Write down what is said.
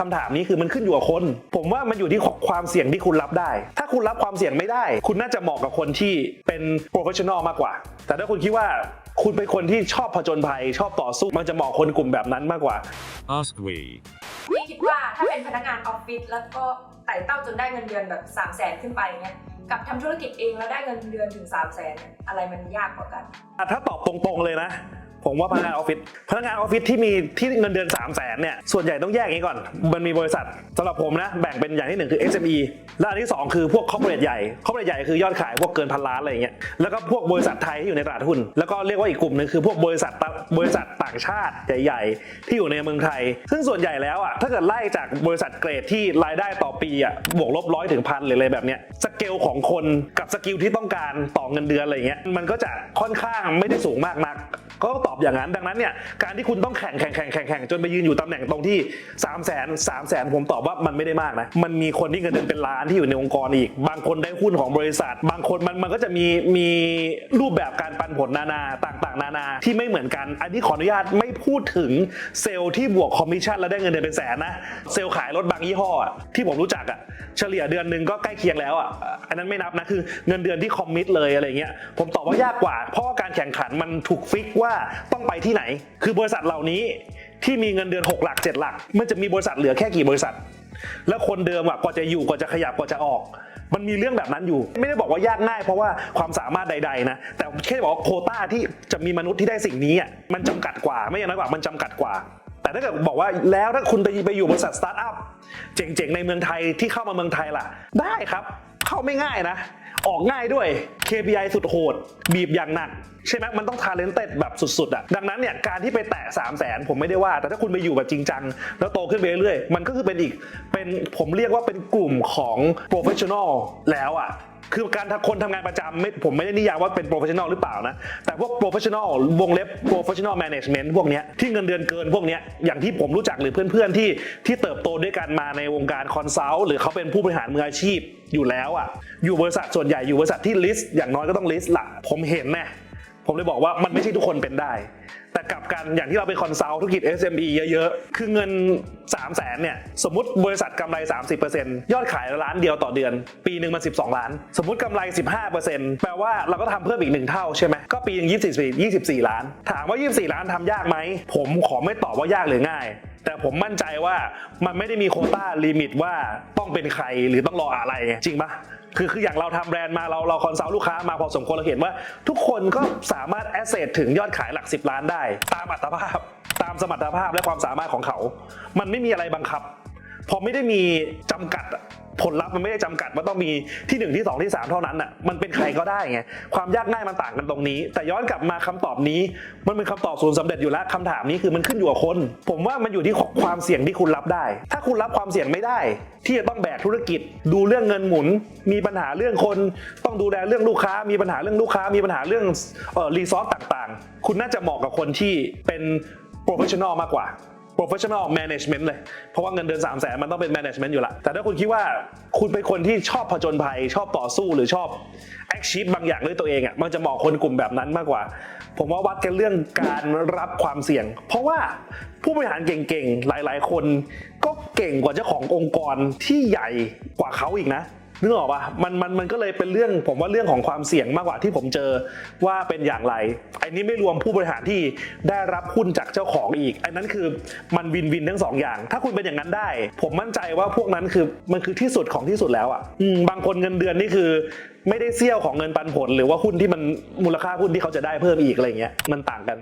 คำถามนี้คือมันขึ้นอยู่กับคน ผมว่ามันอยู่ที่ความเสี่ยงที่คุณรับได้ ถ้าคุณรับความเสี่ยงไม่ได้ คุณน่าจะเหมาะกับคนที่เป็นโปรเฟชชั่นอลมากกว่า แต่ถ้าคุณคิดว่าคุณเป็นคนที่ชอบผจญภัย ชอบต่อสู้ มันจะเหมาะคนกลุ่มแบบนั้นมากกว่า Ask we. พี่คิดว่าถ้าเป็นพนักงานออฟฟิศแล้วก็ไต่เต้าจนได้เงินเดือนแบบ 3 0 0แสนขึ้นไปเนี้ยกับทำธุรกิจเองแล้วได้เงินเดือนถึง 3 0 0แสนอะไรมันยากกว่ากันอะถ้าตอบตรงๆเลยนะ ผมว่าพนักงานออฟฟิศพนักงานออฟฟิศที่มีที่เงินเดือน3 0 0แสนเนี่ยส่วนใหญ่ต้องแยกอย่างนี้ก่อน มันมีบริษัทสำหรับผมนะแบ่งเป็นอย่างที่หนึ่งคือ SME และอันที่ 2 คือพวกคอร์ปอเรทใหญ่คอร์ปอเรทใหญ่คือยอดขายพวกเกินพันล้านอะไรอย่างเงี้ยแล้วก็พวกบริษัทไทยที่อยู่ในตลาดหุ้นแล้วก็เรียกว่าอีกกลุ่มหนึงคือพวกบริษัทบริษัทต่างชาติใหญ่ ๆ ที่อยู่ในเมืองไทย ซึ่งส่วนใหญ่แล้วอะถ้าเกิดไล่จากบริษัทเกรดที่รายได้ต่อปีอะบวกลบร้อยถึงพันหรืออะไรแบบเนี้ยสเกลของคนกับสกิลที่ต้องการต่อเงินเดือนอะไรเงี้ยมันก็จะค่อนข้างไม่ได้สูงมากนัก ก็ตอบอย่างนั้นดังนั้นเนี่ยการที่คุณต้องแข่งแข่งแข่งแข่งแข่งจนไปยืนอยู่ตำแหน่งตรงที่3 0 0 0 0 0 3 0 0 0 0 ผมตอบว่ามันไม่ได้มากนะ มันมีคนที่เงินเดือนเป็นล้านที่อยู่ในองค์กรอีก บางคนได้หุ้นของบริษัท บางคนมันมันก็จะมีมีรูปแบบการปันผลนานาต่างๆ นานาที่ไม่เหมือนกัน อันนี้ขออนุญาตไม่พูดถึงเซลล์ที่บวกคอมมิชชั่นแล้วได้เงินเดือนเป็นแสนนะเซลล์ขายรถบางยี่ห้อที่ผมรู้จักอะเฉลี่ยเดือนหนึ่งก็ใกล้เคียงแล้วอะอันนั้นไม่นับนะคือเงินเดือนที่คอมมิตเลยอะไรเงี้ยผมตอบว่ายากกว่าเพราะว่าการแข่งขันมันถูกฟิกว่าต้องไปที่ไหน คือบริษัทเหล่านี้ที่มีเงินเดือน 6 หลัก 7 หลัก มันจะมีบริษัทเหลือแค่กี่บริษัท แล้วคนเดิมอะกว่าจะอยู่กว่าจะขยับกว่าจะออก มันมีเรื่องแบบนั้นอยู่ ไม่ได้บอกว่ายากง่ายเพราะว่าความสามารถใด ๆ นะ แต่แค่บอกว่าโคต้าที่จะมีมนุษย์ที่ได้สิ่งนี้อะมันจำกัดกว่าไม่อย่างน้อยกว่ามันจำกัดกว่าแต่ถ้าเกิดบอกว่าแล้วถ้าคุณไปไปอยู่บริษัทสตาร์ทอัพเจ๋งๆในเมืองไทยที่เข้ามาเมืองไทยล่ะ ได้ครับ เข้าไม่ง่ายนะ ออกง่ายด้วย KPI สุดโหด บีบอย่างหนัก ใช่ไหมมันต้องทาเลนเต็ดแบบสุดๆอะดังนั้นเนี่ยการที่ไปแตะ 3 0 0แสนผมไม่ได้ว่า แต่ถ้าคุณไปอยู่แบบจริงจัง แล้วโตขึ้นไปเรื่อยๆ มันก็คือเป็นอีกเป็นผมเรียกว่าเป็นกลุ่มของ professional แล้วอะ คือการทำคนทำงานประจำไม่ผมไม่ได้นิยามว่าเป็นโปรเฟชชั่นอลหรือเปล่านะ แต่พวกโปรเฟชชั่นอลวงเล็บโปรเฟชชั่นอลแมネจเมนต์พวกนี้ที่เงินเดือนเกินพวกนี้อย่างที่ผมรู้จักหรือเพื่อนๆที่ที่เติบโตด้วยกันมาในวงการคอนซัลท์หรือเขาเป็นผู้บริหารมืออาชีพอยู่แล้วอะอยู่บริษัทส่วนใหญ่อยู่บริษัทที่ลิสต์อย่างน้อยก็ต้องลิสต์ละผมเห็นแน่ ผมเลยบอกว่ามันไม่ใช่ทุกคนเป็นได้ แต่กลับกันอย่างที่เราไปคอนซัลท์ธุรกิจ SME เยอะๆ คือเงิน 3 0 0แสนเนี่ย สมมติบริษัทกำไร 30%ยอดขายล้านเดียวต่อเดือน ปีหนึ่งมัน12 ล้าน สมมติกำไร 15%แปลว่าเราก็ทำเพิ่มอีกหนึ่งเท่าใช่ไหมก็ปีหนึ่ง24 24 ล้าน ถามว่า 24 ล้านทำยากไหม ผมขอไม่ตอบว่ายากหรือง่ายแต่ผมมั่นใจว่ามันไม่ได้มีโคต้าลิมิตว่าต้องเป็นใครหรือต้องรออะไรจริงปะ คือคืออย่างเราทำแบรนด์มาเราเราคอนซัลท์ลูกค้ามาพอสมควรเราเห็นว่า ทุกคนก็สามารถแอสเซทถึงยอดขายหลัก 10 ล้านได้ ตามอัตภาพ ตามสมรรถภาพและความสามารถของเขา มันไม่มีอะไรบังคับ พอไม่ได้มีจำกัด ผลลัพธ์มันไม่ได้จำกัดว่าต้องมีที่ 1 ที่ 2 ที่ 3 เท่านั้นอะมันเป็นใครก็ได้ไงความยากง่ายมันต่างกันตรงนี้ แต่ย้อนกลับมาคำตอบนี้ มันเป็นคำตอบศูนย์สำเร็จอยู่แล้วคำถามนี้คือมันขึ้นอยู่กับคน ผมว่ามันอยู่ที่ความเสี่ยงที่คุณรับได้ ถ้าคุณรับความเสี่ยงไม่ได้ ที่จะต้องแบกธุรกิจ ดูเรื่องเงินหมุน มีปัญหาเรื่องคน ต้องดูแลเรื่องลูกค้า มีปัญหาเรื่องลูกค้า มีปัญหาเรื่องเอ่อรีซอสต่างๆ คุณน่าจะเหมาะกับคนที่เป็นโปรเฟชชั่นอลมากกว่า professional management เลย เพราะว่าเงินเดือน3 0 0แสนมันต้องเป็น management อยู่ละ แต่ถ้าคุณคิดว่าคุณเป็นคนที่ชอบผจญภัย ชอบต่อสู้หรือชอบ achieve บางอย่างด้วยตัวเองอะ มันจะเหมาะคนกลุ่มแบบนั้นมากกว่า ผมว่าวัดกันเรื่องการรับความเสี่ยง เพราะว่าผู้บริหารเก่งๆ หลายๆ คนก็เก่งกว่าเจ้าขององค์กรที่ใหญ่กว่าเขาอีกนะ นึกออกปะมันมันมันก็เลยเป็นเรื่องผมว่าเรื่องของความเสี่ยงมากกว่าที่ผมเจอว่าเป็นอย่างไรไอ้นี้ไม่รวมผู้บริหารที่ได้รับหุ้นจากเจ้าของอีกอันนั้นคือมันวินวินทั้งสองอย่าง ถ้าคุณเป็นอย่างนั้นได้ ผมมั่นใจว่าพวกนั้นคือมันคือที่สุดของที่สุดแล้วอะบางคนเงินเดือนนี่คือไม่ได้เสี้ยวของเงินปันผล หรือว่าหุ้นที่มันมูลค่าหุ้นที่เขาจะได้เพิ่มอีกอะไรเงี้ยมันต่างกัน